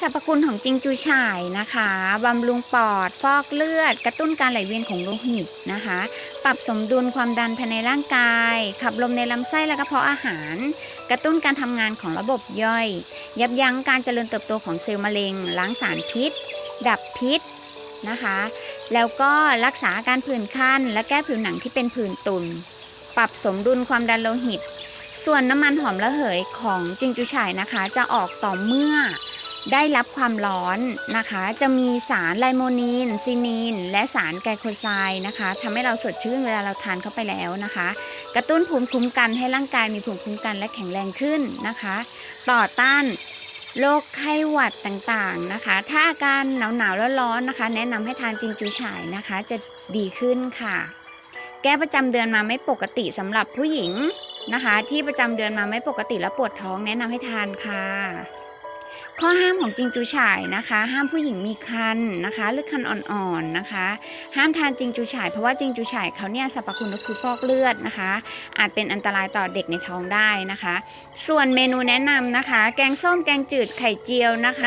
สรรพคุณของจิงจูฉ่ายนะคะบำรุงปอด ฟอกเลือด กระตุ้นการไหลเวียนของโลหิตนะคะ ปรับสมดุลความดันภายในร่างกาย ขับลมในลำไส้และกระเพาะอาหาร กระตุ้นการทำงานของระบบย่อย ยับยั้งการเจริญเติบโตของเซลล์มะเร็ง ล้างสารพิษ ดับพิษนะคะ แล้วก็รักษาอาการผื่นคันและแก้ผิวหนังที่เป็นผื่นตุ่นปรับสมดุลความดันโลหิต ส่วนน้ำมันหอมระเหยของจิงจูฉ่ายนะคะ จะออกต่อเมื่อ ได้รับความร้อนนะคะ จะมีสารไลโมนีนซินีน และสารไกลโคไซด์นะคะทำให้เราสดชื่นเวลาเราทานเข้าไปแล้วนะคะ กระตุ้นภูมิคุ้มกันให้ร่างกายมีภูมิคุ้มกันและแข็งแรงขึ้นนะคะ ต่อต้านโรคไข้หวัดต่างๆนะคะ ถ้าอาการหนาวๆแล้วร้อนนะคะ แนะนำให้ทานจิงจูฉ่ายนะคะ จะดีขึ้นค่ะ แก้ประจำเดือนมาไม่ปกติสำหรับผู้หญิงนะคะ ที่ประจำเดือนมาไม่ปกติและปวดท้องแนะนำให้ทานค่ะ อห้ามของจิงจูฉ่ายนะคะ ห้ามผู้หญิงมีคันนะคะหรือคันอ่อนๆนะคะ ห้ามทานจิงจูฉ่ายเพราะว่าจิงจูฉ่ายเขาเนี่ยสรรพคุณก็คือฟอกเลือดนะคะ อาจเป็นอันตรายต่อเด็กในท้องได้นะคะ ส่วนเมนูแนะนำนะคะ แกงส้มแกงจืดไข่เจียวนะคะ